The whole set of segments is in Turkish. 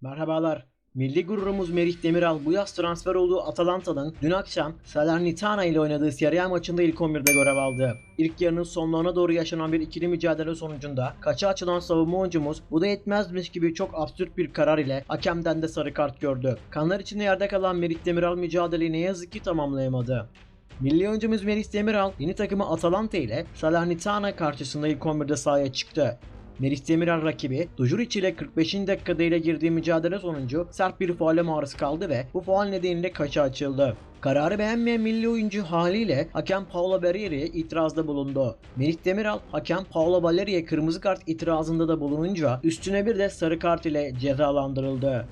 Merhabalar. Milli gururumuz Merih Demiral bu yaz transfer olduğu Atalanta'nın dün akşam Salernitana ile oynadığı Serie A maçında ilk 11'de görev aldı. İlk yarının sonlarına doğru yaşanan bir ikili mücadele sonucunda kaça açılan savunma oyuncumuz bu da yetmezmiş gibi çok absürt bir karar ile hakemden de sarı kart gördü. Kanlar içinde yerde kalan Merih Demiral mücadeleyi ne yazık ki tamamlayamadı. Milli oyuncumuz Melis Demiral yeni takımı Atalanta ile Salernitana karşısında ilk 11'de sahaya çıktı. Melis Demiral rakibi Dujuric ile 45. dakikada ile girdiği mücadele sonucu sert bir faale maruz kaldı ve bu faal nedeniyle kaça açıldı. Kararı beğenmeyen milli oyuncu haliyle hakem Paolo Barrieri'ye itirazda bulundu. Melih Demiral hakem Paolo Barrieri'ye kırmızı kart itirazında da bulununca üstüne bir de sarı kart ile cezalandırıldı.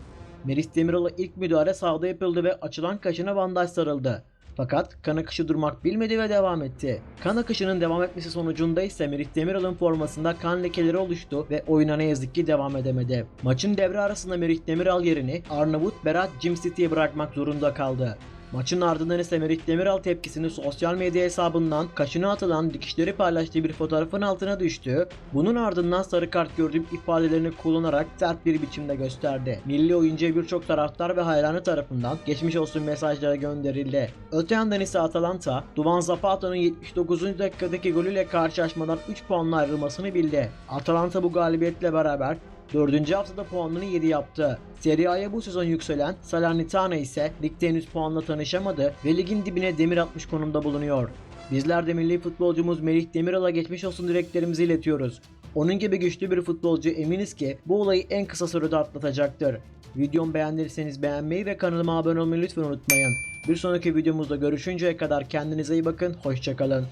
Melis Demiral'a ilk müdahale sahada yapıldı ve açılan kaşına bandaj sarıldı. Fakat kan akışı durmak bilmedi ve devam etti. Kan akışının devam etmesi sonucunda ise Merih Demiral'ın formasında kan lekeleri oluştu ve oyuna ne yazık ki devam edemedi. Maçın devre arasında Merih Demiral yerini Arnavut Berat Cimsiti'ye bırakmak zorunda kaldı. Maçın ardından ise Merih Demiral tepkisini sosyal medya hesabından kaşına atılan dikişleri paylaştığı bir fotoğrafın altına düştü. Bunun ardından sarı kart gördüğüm ifadelerini kullanarak sert bir biçimde gösterdi. Milli oyuncuya birçok taraftar ve hayranı tarafından geçmiş olsun mesajları gönderildi. Öte yandan ise Atalanta, Duvan Zapata'nın 79. dakikadaki golüyle karşılaşmadan 3 puanla ayrılmasını bildi. Atalanta bu galibiyetle beraber 4. haftada puanını 7 yaptı. Serie A'ya bu sezon yükselen Salernitana ise ligde henüz puanla tanışamadı ve ligin dibine demir atmış konumda bulunuyor. Bizler de milli futbolcumuz Melih Demiral'a geçmiş olsun dileklerimizi iletiyoruz. Onun gibi güçlü bir futbolcu eminiz ki bu olayı en kısa sürede atlatacaktır. Videomu beğendiyseniz beğenmeyi ve kanalıma abone olmayı lütfen unutmayın. Bir sonraki videomuzda görüşünceye kadar kendinize iyi bakın, hoşçakalın.